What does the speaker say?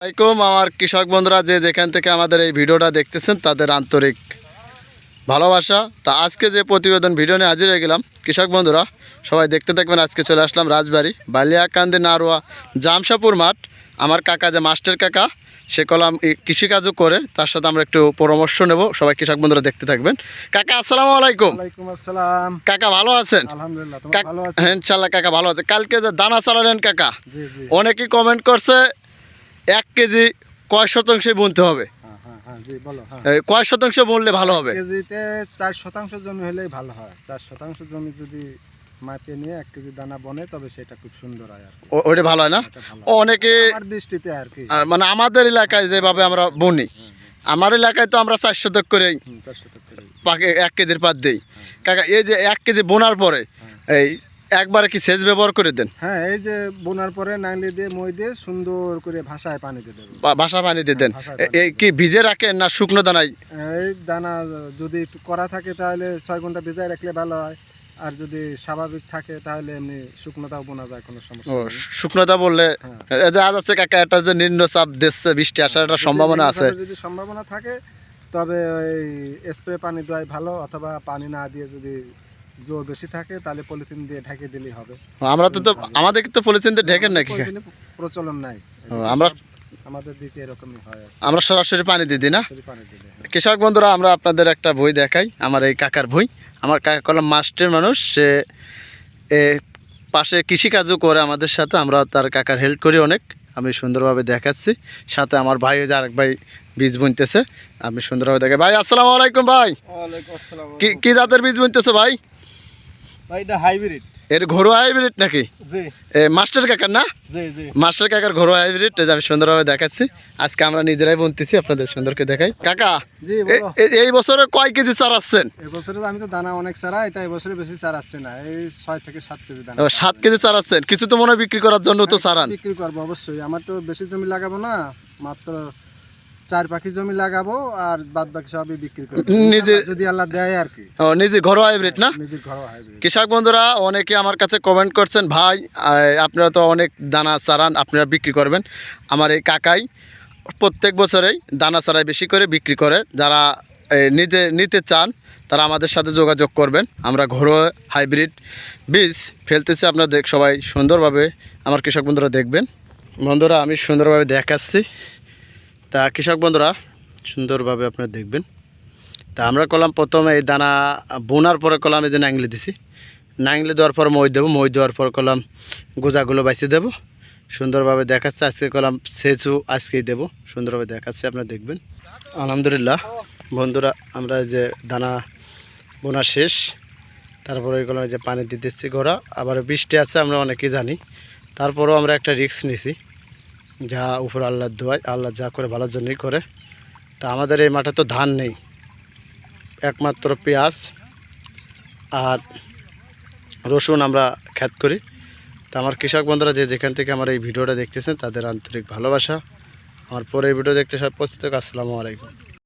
আসসালামাইকুম আমার কৃষক বন্ধুরা যে যেখান থেকে আমাদের এই ভিডিওটা দেখতেছেন তাদের আন্তরিক ভালোবাসা। তা আজকে যে প্রতিবেদন ভিডিও নিয়ে হাজির হয়ে গেলাম কৃষক বন্ধুরা সবাই দেখতে থাকবেন আজকে চলে আসলাম রাজবাড়ি বালিয়াকান্দি নারোয়া জামশাপুর মাঠ। আমার কাকা যে মাস্টার কাকা সে কলাম কৃষিকাজও করে তার সাথে আমরা একটু পরামর্শ নেব সবাই কৃষক বন্ধুরা দেখতে থাকবেন। কাকা আসসালামু আলাইকুম। আসসালাম। কাকা ভালো আছেন? আলহামদুলিল্লাহ হ্যাঁ ইনশাল্লাহ কাকা ভালো আছে। কালকে যে দানা চালালেন কাকা অনেকেই কমেন্ট করছে এক কেজি কয় শতাংশে বুনতে হবে? হ্যাঁ হ্যাঁ হ্যাঁ কয় শতাংশ বুনলে ভালো হবে? কেজিতে চার শতাংশ জমি হলেই ভালো হয়। চার শতাংশ জমি যদি মাপে নিয়ে এক কেজি দানা বনে তবে সেটা খুব সুন্দর হয় আর ওটা ভালো হয় না? অনেকে দৃষ্টিতে আর কি। আর মানে আমাদের এলাকায় যেভাবে আমরা বুনি আমার এলাকায় তো আমরা চার শতক করে চার শতক করে পাকে এক কেজির পাত দিই। কাকা এই যে এক কেজি বোনার পরে এই একবারে কি সেচ ব্যবহার করে দেন? হ্যাঁ এই যে বোনার পরে নাংলি দিয়ে মই দিয়ে সুন্দর করে ভাষায় পানি দিয়ে দেবো। বাসা পানি দিয়ে দেন। পানি এই কি ভিজে রাখেন না শুকনো দানাই এই দানা যদি করা থাকে তাহলে ছয় ঘণ্টা ভিজায় রাখলে ভালো হয়। আর যদি স্বাভাবিক থাকে তাহলে এমনি শুকনোটাও বোনা যায় কোনো সমস্যা শুকনোটা বললে হ্যাঁ। এই যে আজ আছে কাকা একটা যে নিম্ন চাপ দিচ্ছে বৃষ্টি আসার একটা সম্ভাবনা আছে। যদি সম্ভাবনা থাকে তবে ওই স্প্রে পানি দেওয়াই ভালো অথবা পানি না দিয়ে যদি জোর বেশি থাকে তাহলে পলিথিন দিয়ে ঢেকে দিলেই হবে। আমরা তো তো আমাদের তো পলিথিন দিয়ে ঢেকেন নাকি? প্রচলন নাই। আমরা- আমাদের দিকে এরকমই হয় আমরা সরাসরি পানি দিয়ে দিই না? হ্যাঁ। কৃষক বন্ধুরা আমরা আপনাদের একটা বই দেখাই আমার এই কাকার বই। আমার কাকা কলম মাস্টার মানুষ সে পাশে কৃষিকাজও করে আমাদের সাথে আমরা তার কাকার হেল্প করি অনেক। আমি সুন্দরভাবে দেখাচ্ছি। সাথে আমার ভাই যে আরেক ভাই বীজ বুনতেছে আমি সুন্দরভাবে দেখে ভাই আসসালামু আলাইকুম ভাই। কি জাতের বীজ বুনতেছো ভাই? এটা হাইব্রিড এর ঘরোয়া হাইব্রিড নাকি? জি। মাস্টার কাকার না? জি জি। মাস্টার কাকার ঘরোয়া হাইব্রিড এই আমি সুন্দরভাবে দেখাচ্ছি। আজকে আমরা নিজেরাই বুনতেছি আপনাদের সুন্দরকে দেখাই। কাকা এই বছরে কয় কেজি চার আসছেন? এবছরে আমি তো দানা অনেক চারাই তাই এবছরে বেশি চার আসছে না। এই ছয় থেকে সাত কেজি দানা। সাত কেজি চারাচ্ছেন কিছু তো মনে হয় বিক্রি করার জন্য তো চারান। বিক্রি করব অবশ্যই। আমার তো বেশি জমি লাগাবো না মাত্র চার পাখি জমি লাগাবো আর বাদ বাকি সবই বিক্রি করব নিজের- যদি আল্লাহ দেয় আর কি। ও নিজে ঘরোয়া হাইব্রিড না? নিজের ঘর হাইব্রিড কৃষক বন্ধুরা অনেকে আমার কাছে কমেন্ট করছেন ভাই আপনারা তো অনেক দানা চারান আপনারা বিক্রি করবেন। আমার এই কাকাই প্রত্যেক বছরেই দানা চারাই বেশি করে বিক্রি করে। যারা নিজে নিতে চান তারা আমাদের সাথে যোগাযোগ করবেন। আমরা ঘরোয়া হাইব্রিড বীজ ফেলতেছি আপনারা দেখ সবাই সুন্দরভাবে। আমার কৃষক বন্ধুরা দেখবেন। বন্ধুরা আমি সুন্দরভাবে দেখাচ্ছি। তা কৃষক বন্ধুরা, সুন্দরভাবে আপনারা দেখবেন। তা আমরা করলাম প্রথমে এই দানা বোনার পরে কলাম এই যে নাংলি দিছি। নাংলি দেওয়ার পর মই দেবো, মই দেওয়ার পর কলাম গোজাগুলো বাইসে দেবো। সুন্দরভাবে দেখাচ্ছে, আজকে কলাম সেচু, আজকেই দেবো। সুন্দরভাবে দেখাচ্ছে, আপনারা দেখবেন। আলহামদুলিল্লাহ, বন্ধুরা, আমরা যে দানা বোনা শেষ। তারপরে এগুলো যে পানি দিতেছি ঘোরা আবার বৃষ্টি আছে, আমরা অনেকেই জানি। তারপরেও আমরা একটা রিস্ক নিছি। যা উপর আল্লাহ দোয়ায় আল্লাহ যা করে ভালোর জন্যই করে। তা আমাদের এই মাঠে তো ধান নেই, একমাত্র পেঁয়াজ আর রসুন আমরা খ্যাত করি। তা আমার কৃষক বন্ধুরা যে যেখান থেকে আমার এই ভিডিওটা দেখতেছেন, তাদের আন্তরিক ভালোবাসা। আমার পরে এই ভিডিও দেখতে সব প্রস্তুত। আসসালামু আলাইকুম।